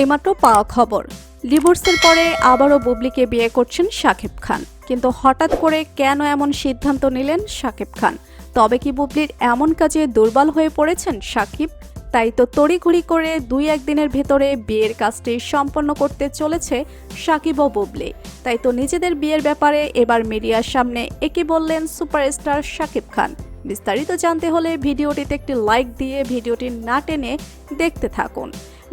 এইমাত্র পাওয়া খবর। ডিভোর্সের পরে আবারও বুবলিকে বিয়ে করছেন শাকিব খান। কিন্তু হঠাৎ করে কেন এমন সিদ্ধান্ত নিলেন শাকিব খান? তবে কি বুবলির এমন কাজে দুর্বল হয়ে পড়েছেন শাকিব? তাই তো তড়িঘড়ি করে দুই একদিনের ভেতরে বিয়ের কাজটি সম্পন্ন করতে চলেছে শাকিব ও বুবলি। তাই তো নিজেদের বিয়ের ব্যাপারে এবার মিডিয়ার সামনে একে বললেন সুপারস্টার শাকিব খান। বিস্তারিত জানতে হলে ভিডিওটিতে একটি লাইক দিয়ে ভিডিওটি না টেনে দেখতে থাকুন।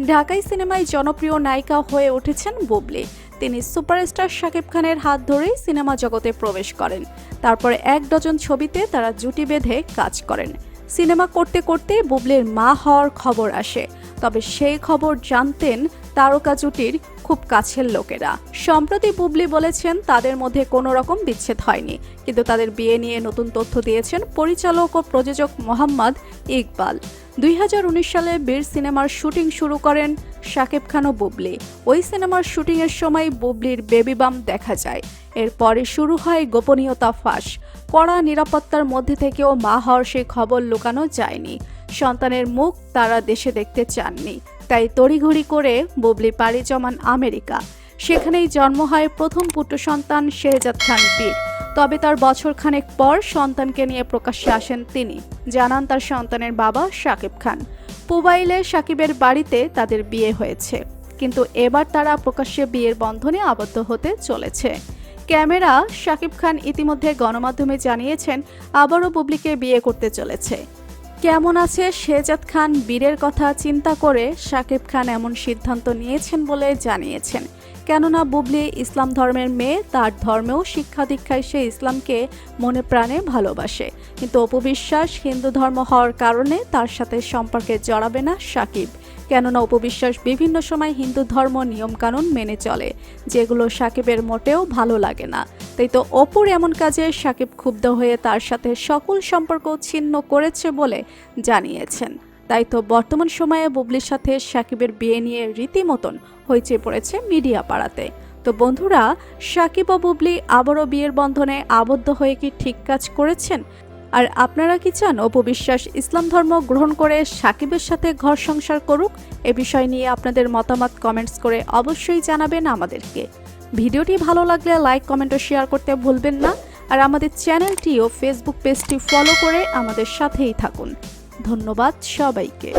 ঢাকাই সিনেমায় জনপ্রিয় নায়িকা হয়ে উঠেছেন বুবলি। তিনি সুপারস্টার শাকিব খানের হাত ধরেই সিনেমা জগতে প্রবেশ করেন। তারপর এক ডজন ছবিতে তারা জুটি বেঁধে কাজ করেন। সিনেমা করতে করতে বুবলির মা হওয়ার খবর আসে। তবে সেই খবর জানতেন তারকা জুটির খুব কাছের লোকেরা। সম্প্রতি বুবলি বলেছেন, তাদের মধ্যে কোনো রকম বিচ্ছেদ হয়নি। কিন্তু তাদের বিয়ে নিয়ে নতুন তথ্য দিয়েছেন পরিচালক ও প্রযোজক মোহাম্মদ ইকবাল। দুই হাজার উনিশ সালে বীর সিনেমার শুটিং শুরু করেন শাকিব খান ও বুবলি। ওই সিনেমার শুটিংয়ের সময় বুবলির বেবি বাম দেখা যায়। এরপরে শুরু হয় গোপনীয়তা ফাঁস। কড়া নিরাপত্তার মধ্যে থেকেও মা হওয়ার সেই খবর লুকানো যায়নি। সন্তানের মুখ তারা দেশে দেখতে চাননি। তাই তড়িঘড়ি করে বুবলি পাড়ি জমান আমেরিকা। সেখানেই জন্ম হয় প্রথম পুত্র সন্তান শেহজাদ খান বীর। তবে তার বছর খানেক পর সন্তানকে নিয়ে প্রকাশ্যে আসেন তিনি। জানান তার সন্তানের বাবা শাকিব খান। পুবাইলে সাকিবের বাড়িতে তাদের বিয়ে হয়েছে। কিন্তু এবার তারা প্রকাশ্যে বিয়ের বন্ধনে আবদ্ধ হতে চলেছে। ক্যামেরা শাকিব খান ইতিমধ্যে গণমাধ্যমে জানিয়েছেন, আবারও বুবলিকে বিয়ে করতে চলেছে। কেমন আছে শেজাদ খান? বীরের কথা চিন্তা করে শাকিব খান এমন সিদ্ধান্ত নিয়েছেন বলে জানিয়েছেন। কেননা বুবলি ইসলাম ধর্মের মেয়ে, তার ধর্মেও শিক্ষা দীক্ষায় সে ইসলামকে মনে প্রাণে ভালোবাসে। কিন্তু অপবিশ্বাস হিন্দু ধর্ম হওয়ার কারণে তার সাথে সম্পর্কে জড়াবে না সাকিব। কেননা উপবিশ্বাস বিভিন্ন সময় হিন্দু ধর্ম নিয়মকানুন মেনে চলে, যেগুলো সাকিবের মোটেও ভালো লাগে না। তাই তো অপুর এমন কাজে সাকিব ক্ষুব্ধ হয়ে তার সাথে সকল সম্পর্ক ছিন্ন করেছে বলে জানিয়েছেন। তাই তো বর্তমান সময়ে বুবলির সাথে সাকিবের বিয়ে নিয়ে রীতিমতন হইচে পড়েছে মিডিয়া পাড়াতে। তো বন্ধুরা, সাকিব ও বুবলি আবারও বিয়ের বন্ধনে আবদ্ধ হয়ে কি ঠিক কাজ করেছেন? আর আপনারা কি চান অপবিশ্বাস ইসলাম ধর্ম গ্রহণ করে সাকিবের সাথে ঘর সংসার করুক? এ বিষয় নিয়ে আপনাদের মতামত কমেন্টস করে অবশ্যই জানাবেন আমাদেরকে। ভিডিওটি ভালো লাগলে লাইক কমেন্ট ও শেয়ার করতে ভুলবেন না। আর আমাদের চ্যানেলটি ও ফেসবুক পেজটি ফলো করে আমাদের সাথেই থাকুন। ধন্যবাদ সবাইকে।